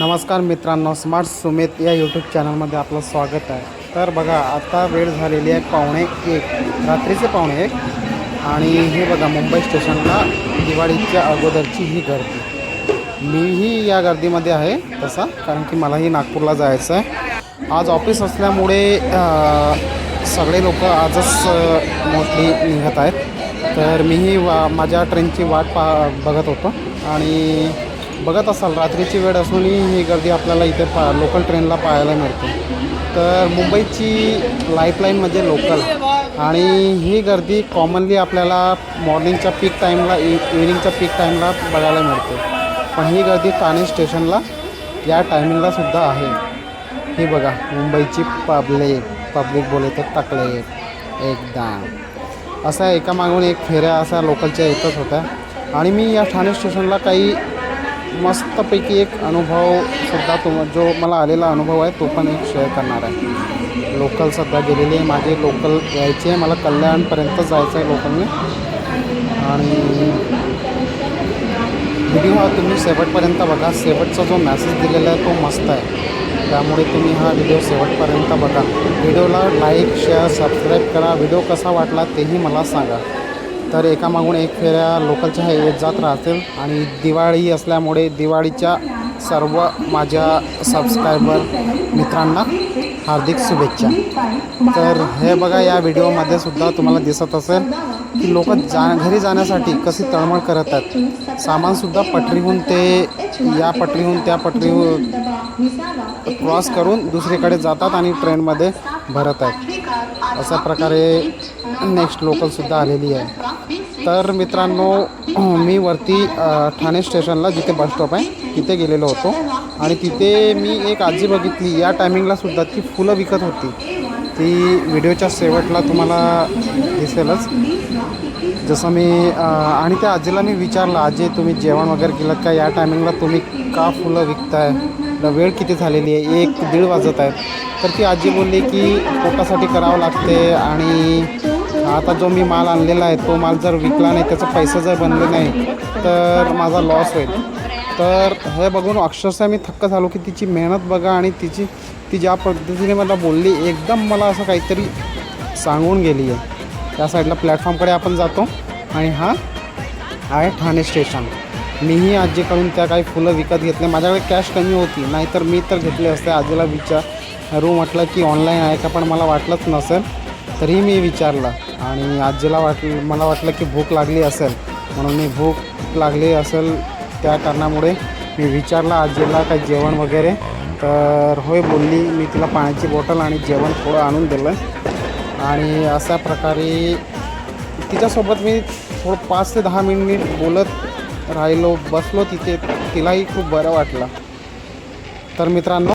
नमस्कार मित्रांनो स्मार्ट सुमित या यूट्यूब चॅनलमध्ये आपलं स्वागत आहे. तर बघा आता वेळ झालेली आहे पावणे एक रात्रीचे पावणे एक. आणि हे बघा मुंबई स्टेशनला दिवाळीच्या अगोदरची ही गर्दी. मीही या गर्दीमध्ये आहे तसा कारण की मलाही नागपूरला जायचं आहे. आज ऑफिस असल्यामुळे सगळे लोक आजच मोस्टली निघत आहेत. तर मीही वा माझ्या ट्रेनची वाट पा बघत होतो. आणि बघत असाल रात्रीची वेळ असूनही ही गर्दी आपल्याला इथे पा लोकल ट्रेनला पाहायला मिळते. तर मुंबईची लाईफलाईन म्हणजे लोकल आणि ही गर्दी कॉमनली आपल्याला मॉर्निंगच्या पीक टाईमला इ इव्हिनिंगच्या पीक टाईमला बघायला मिळते. पण ही गर्दी ठाणे स्टेशनला या टायमिंगला सुद्धा आहे. हे बघा मुंबईची पब्लिक पब्लिक बोले तर तकले एकदम. असा एकामागून एक फेऱ्या असा लोकलच्या येतच होत्या. आणि मी या ठाणे स्टेशनला काही मस्तपैकी एक अनुभव सुद्धा तुम जो मला आलेला अनुभव आहे तो पण एक शेअर करणार आहे. लोकल सध्या गेलेली आहे. माझे लोकल यायचे आहे. मला कल्याणपर्यंत जायचं आहे लोकलने आणि व्हिडिओ हा तुम्ही शेवटपर्यंत बघा. शेवटचा जो मॅसेज दिलेला आहे तो मस्त आहे. त्यामुळे तुम्ही हा व्हिडिओ शेवटपर्यंत बघा. व्हिडिओला लाईक शेअर सबस्क्राईब करा. व्हिडिओ कसा वाटला तेही मला सांगा. तर एकामागून एक फेऱ्या लोकलच्या हे येत जात राहतील. आणि दिवाळी असल्यामुळे दिवाळीच्या सर्व माझ्या सबस्क्रायबर मित्रांना हार्दिक शुभेच्छा. तर हे बघा या व्हिडिओमध्ये सुद्धा तुम्हाला दिसत असेल की लोक जा घरी जाण्यासाठी कशी तळमळ करत आहेत. सामानसुद्धा पटरीहून ते या पटरीहून त्या पटरीहून क्रॉस करून दुसरीकडे जातात आणि ट्रेनमध्ये भरत आहेत. अशा प्रकारे नेक्स्ट लोकलसुद्धा आलेली आहे. तर मित्रांनो मी वरती ठाणे स्टेशनला जिथे बस स्टॉप आहे तिथे गेलेलो होतो. आणि तिथे मी एक आजी बघितली. या टायमिंगलासुद्धा ती फुलं विकत होती. ती व्हिडिओच्या शेवटला तुम्हाला दिसेलच. जसं मी आणि त्या आजीला मी विचारलं आजी तुम्ही जेवण वगैरे केलं का? या टायमिंगला तुम्ही का फुलं विकताय? वेळ किती झालेली आहे? एक दीड वाजत आहे तर ती आजी बोलली की पोटासाठी करावं लागते आणि आता जो मी माल आणलेला आहे तो माल जर विकला नाही त्याचं पैसे जर बनले नाही तर माझा लॉस होईल. तर हे बघून अक्षरशः मी थक्क झालो की तिची मेहनत बघा आणि तिची ती ज्या पद्धतीने मला बोलली एकदम मला असं काहीतरी सांगून गेली आहे. त्या साईडला प्लॅटफॉर्मकडे आपण जातो आणि हा आहे ठाणे स्टेशन. मीही आजीकडून त्या काही फुलं विकत घेतले. माझ्याकडे कॅश कमी होती नाहीतर मी तर घेतले असते. आजीला विचारू म्हटलं की ऑनलाईन आहे का पण मला वाटलंच नसेल. तरीही मी विचारलं आणि आजीला वाट मला वाटलं की भूक लागली असेल. म्हणून मी भूक लागली असेल त्या कारणामुळे मी विचारला आजीला काय जेवण वगैरे? तर होय बोलली मी तिला पाण्याची बॉटल आणि जेवण थोडं आणून दिलं. आणि अशा प्रकारे तिच्यासोबत मी थोडं पाच ते दहा मिनिट बोलत राहिलो बसलो तिथे. तिलाही खूप बरं वाटलं. तर मित्रांनो